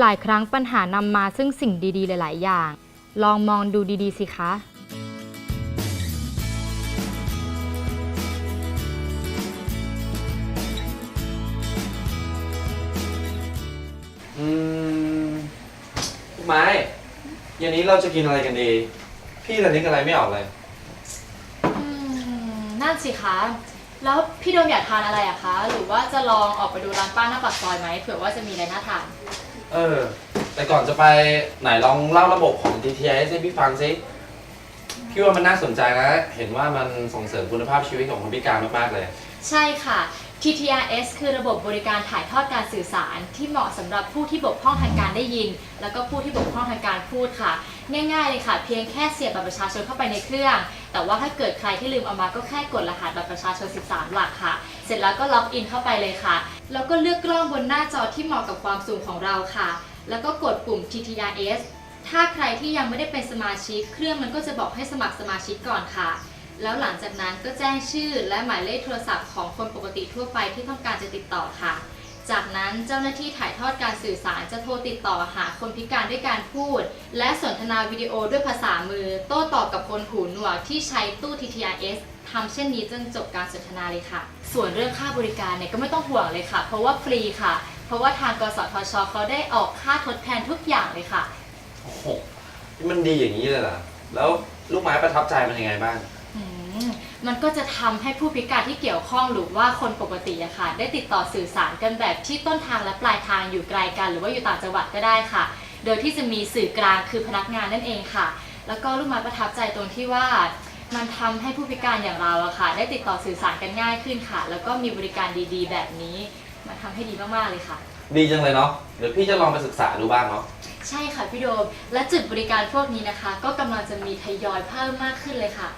หลายครั้งปัญหานำมาซึ่งสิ่งดีๆ หลาย ๆ อย่าง ลองมองดูดีๆ สิคะ อืมลูกไม้เย็นนี้เราจะกินอะไรกันดี พี่ตอนนี้กอะไรไม่ออกเลย อืมนั่นสิคะ แล้วพี่โดมอยากทานอะไรอะคะ หรือว่าจะลองออกไปดูร้านป้าหน้าปากซอยไหมเผื่อว่าจะมีอะไรน่าทาน เออ แต่ก่อนจะไปไหนลองเล่าระบบของ TTIS ให้พี่ฟังซิพี่ว่ามันน่าสนใจนะ เห็นว่ามันส่งเสริมคุณภาพชีวิตของคนพิการมากๆเลย ใช่ค่ะ TTRS คือระบบบริการถ่ายทอดการสื่อสาร ที่เหมาะสำหรับผู้ที่บกพร่องทางการได้ยิน แล้วก็ผู้ที่บกพร่องทางการพูดค่ะ ง่ายๆเลยค่ะ เพียงแค่เสียบบัตรประชาชนเข้าไปในเครื่อง แต่ว่าถ้าเกิดใครที่ลืมเอามาก็แค่กดรหัสบัตรประชาชน 13 หลักค่ะ เสร็จแล้วก็ล็อกอินเข้าไปเลยค่ะ แล้วก็เลือกกล้องบนหน้าจอที่เหมาะกับความสูงของเราค่ะ แล้วก็กดปุ่ม TTRS ถ้าใครที่ยังไม่ได้เป็นสมาชิก เครื่องมันก็จะบอกให้สมัครสมาชิกก่อนค่ะ แล้วหลังจากนั้นก็แจ้งชื่อและหมายเลขโทรศัพท์ของคนปกติทั่วไปที่ต้องการจะติดต่อค่ะ จากนั้นเจ้าหน้าที่ถ่ายทอดการสื่อสารจะโทรติดต่อหาคนพิการด้วยการพูด และสนทนาวิดีโอด้วยภาษามือ โต้ตอบกับคนหูหนวกที่ใช้ตู้ TTRS ทำเช่นนี้จนจบการสนทนาเลยค่ะ ส่วนเรื่องค่าบริการเนี่ยก็ไม่ต้องห่วงเลยค่ะ เพราะว่าฟรีค่ะ เพราะว่าทางกสทชเขาได้ออกค่าทดแทนทุกอย่างเลยค่ะ โอ้โหนี่มันดีอย่างนี้เลยเหรอ แล้วลูกไม้ประทับใจมันยังไงบ้าง มันก็จะทำให้ผู้พิการที่เกี่ยวข้องหรือว่าคนปกติอะค่ะ ได้ติดต่อสื่อสารกันแบบที่ต้นทางและปลายทางอยู่ไกลกัน หรือว่าอยู่ต่างจังหวัดก็ได้ค่ะ โดยที่จะมีสื่อกลางคือพนักงานนั่นเองค่ะ แล้วก็ลูกไม้ประทับใจตรงที่ว่ามันทำให้ผู้พิการอย่างเราอะค่ะ ได้ติดต่อสื่อสารกันง่ายขึ้นค่ะ แล้วก็มีบริการดีๆ แบบนี้ มันทำให้ดีมากๆเลยค่ะ ดีจังเลยเนาะเดี๋ยวพี่จะลองไปศึกษาดูบ้างเนาะใช่ค่ะพี่โดมและจุดบริการพวกนี้นะคะ ก็กำลังจะมีทยอยเพิ่มมากขึ้นเลยค่ะ